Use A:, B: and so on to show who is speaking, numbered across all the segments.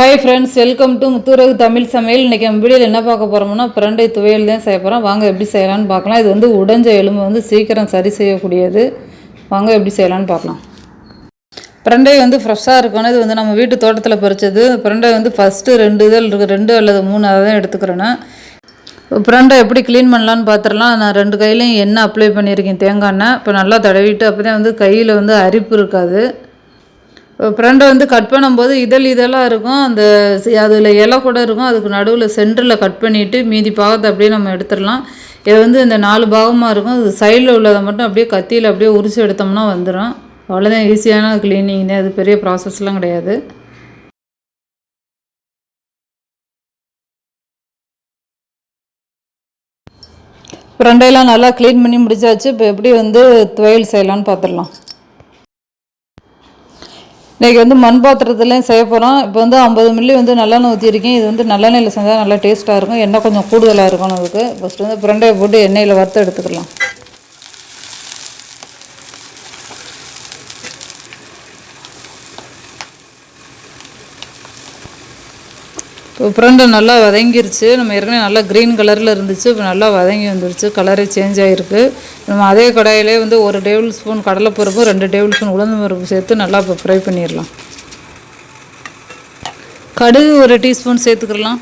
A: Hi friends welcome to Muthuragu Tamil சமையல். இன்றைக்கி நம்ம வீடியோவில் என்ன பார்க்க போகிறோம்னா பிரண்டை துவையல் தான் செய்ய போகிறோம் வாங்க எப்படி செய்யலாம்னு பார்க்கலாம். இது வந்து உடைஞ்ச எலும்பு வந்து சீக்கிரம் சரி செய்யக்கூடியது. வாங்க எப்படி செய்யலாம்னு பார்க்கலாம். பிரண்டை வந்து ஃப்ரெஷ்ஷாக இருக்கணும். இது வந்து நம்ம வீட்டு தோட்டத்தில் பறிச்சது. பிரண்டை வந்து ஃபஸ்ட்டு ரெண்டு இதழ் இருக்குது ரெண்டு அல்லது மூணு அதை தான் எடுத்துக்கிறேன்னா பிரண்டை எப்படி க்ளீன் பண்ணலான்னு பார்த்துடலாம். நான் ரெண்டு கையிலையும் எண்ணெய் அப்ளை பண்ணியிருக்கேன் தேங்காய் எண்ணெய். இப்போ நல்லா தடவிட்டு அப்போ தான் வந்து கையில் வந்து அரிப்பு இருக்காது. ஃப்ரெண்டை வந்து கட் பண்ணும்போது இதழ் இதழாக இருக்கும். அந்த அதில் இலை கூட இருக்கும். அதுக்கு நடுவில் சென்டரில் கட் பண்ணிவிட்டு மீதி பாகத்தை அப்படியே நம்ம எடுத்துடலாம். இது வந்து இந்த நாலு பாகமாக இருக்கும். அது சைடில் உள்ளதை மட்டும் அப்படியே கத்தியில் அப்படியே உரிச்சு எடுத்தோம்னா வந்துடும் அவ்வளோதான் ஈஸியான க்ளீனிங் தான் அது பெரிய ப்ராசஸ்லாம் கிடையாது. ஃப்ரெண்டையெல்லாம் நல்லா க்ளீன் பண்ணி முடிச்சாச்சு. இப்போ எப்படி வந்து துவையல் செய்யலான்னு பார்த்துடலாம் இன்றைக்கி வந்து மண் பாத்திரத்துலேயும் செய்ய போகிறோம் இப்போ வந்து ஐம்பது மில்லி வந்து நல்லெண்ணெய் ஊற்றிருக்கேன் இது வந்து நல்லெண்ணெயில் செஞ்சால் நல்லா டேஸ்ட்டாக இருக்கும். எண்ணெய் கொஞ்சம் கூடுதலாக இருக்கும் அதுக்கு. ஃபஸ்ட்டு வந்து பிரண்டையை போட்டு எண்ணெயில் வறுத்து எடுத்துக்கலாம். இப்போ பிரண்டை நல்லா வதங்கிருச்சு. நம்ம ஏற்கனவே நல்லா க்ரீன் கலரில் இருந்துச்சு. இப்போ நல்லா வதங்கி வந்துருச்சு. கலரே சேஞ்ச் ஆகிருக்கு நம்ம அதே கடாயிலே வந்து ஒரு டேபிள் ஸ்பூன் கடலைப்பருப்பு ரெண்டு டேபிள் ஸ்பூன் உளுந்து பருப்பு சேர்த்து நல்லா இப்போ ஃப்ரை பண்ணிடலாம். கடுகு ஒரு டீஸ்பூன் சேர்த்துக்கலாம்.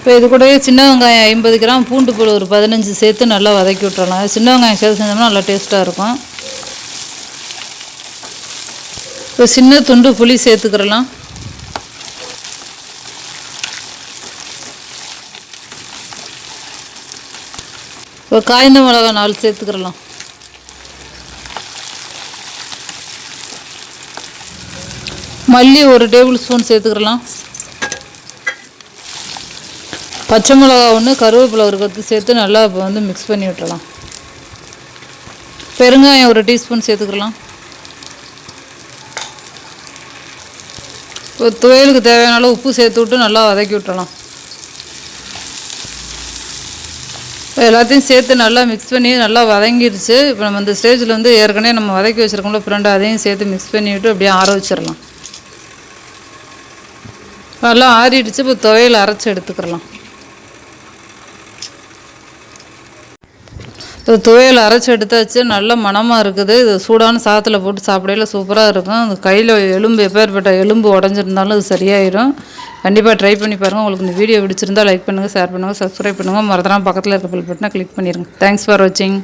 A: இப்போ இது கூடவே சின்ன வெங்காயம் ஐம்பது கிராம் பூண்டு போல் ஒரு பதினஞ்சு சேர்த்து நல்லா வதக்கி விட்டுறலாம். சின்ன வெங்காயம் சேர்த்து செஞ்சோம்னா நல்லா டேஸ்ட்டாக இருக்கும். இப்போ சின்ன துண்டு புளி சேர்த்துக்கிறலாம். இப்போ காய்ந்த மிளகா நாலு சேர்த்துக்கிறலாம். மல்லி ஒரு டேபிள் ஸ்பூன் சேர்த்துக்கிறலாம். பச்சை மிளகா ஒன்று கருவேப்பிலை ஒரு கற்று சேர்த்து நல்லா இப்போ வந்து மிக்ஸ் பண்ணி விட்டுலாம் பெருங்காயம் ஒரு டீஸ்பூன் சேர்த்துக்கலாம். இப்போ துவையலுக்கு தேவையான அளவு உப்பு சேர்த்து விட்டு நல்லா வதக்கி விட்டுறலாம். இப்போ எல்லாத்தையும் சேர்த்து நல்லா மிக்ஸ் பண்ணி நல்லா வதங்கிடுச்சு இப்போ நம்ம இந்த ஸ்டேஜில் வந்து ஏற்கனவே நம்ம வதக்கி வச்சுருக்கோம்ல ஃப்ரெண்டு அதையும் சேர்த்து மிக்ஸ் பண்ணிவிட்டு அப்படியே ஆற வச்சிடலாம். நல்லா ஆறிடுச்சு இப்போ துவையல் அரைச்சி எடுத்துக்கிறலாம். இது துவையல் அரைச்சி எடுத்தாச்சு. நல்ல மணமாக இருக்குது. இது சூடான சாதத்தில் போட்டு சாப்பிடையில சூப்பராக இருக்கும். அது கையில் எலும்பு எப்பேற்பட்ட எலும்பு உடஞ்சிருந்தாலும் அது சரியாயிடும் கண்டிப்பாக ட்ரை பண்ணி பாருங்கள் உங்களுக்கு இந்த வீடியோ பிடிச்சிருந்தால் லைக் பண்ணுங்கள் ஷேர் பண்ணுங்கள் சப்ஸ்கிரைப் பண்ணுங்கள் மறந்துடாமல் பக்கத்தில் இருக்க பில் பட்டனை கிளிக் பண்ணிடுங்க தேங்க்ஸ் ஃபார் வாட்சிங்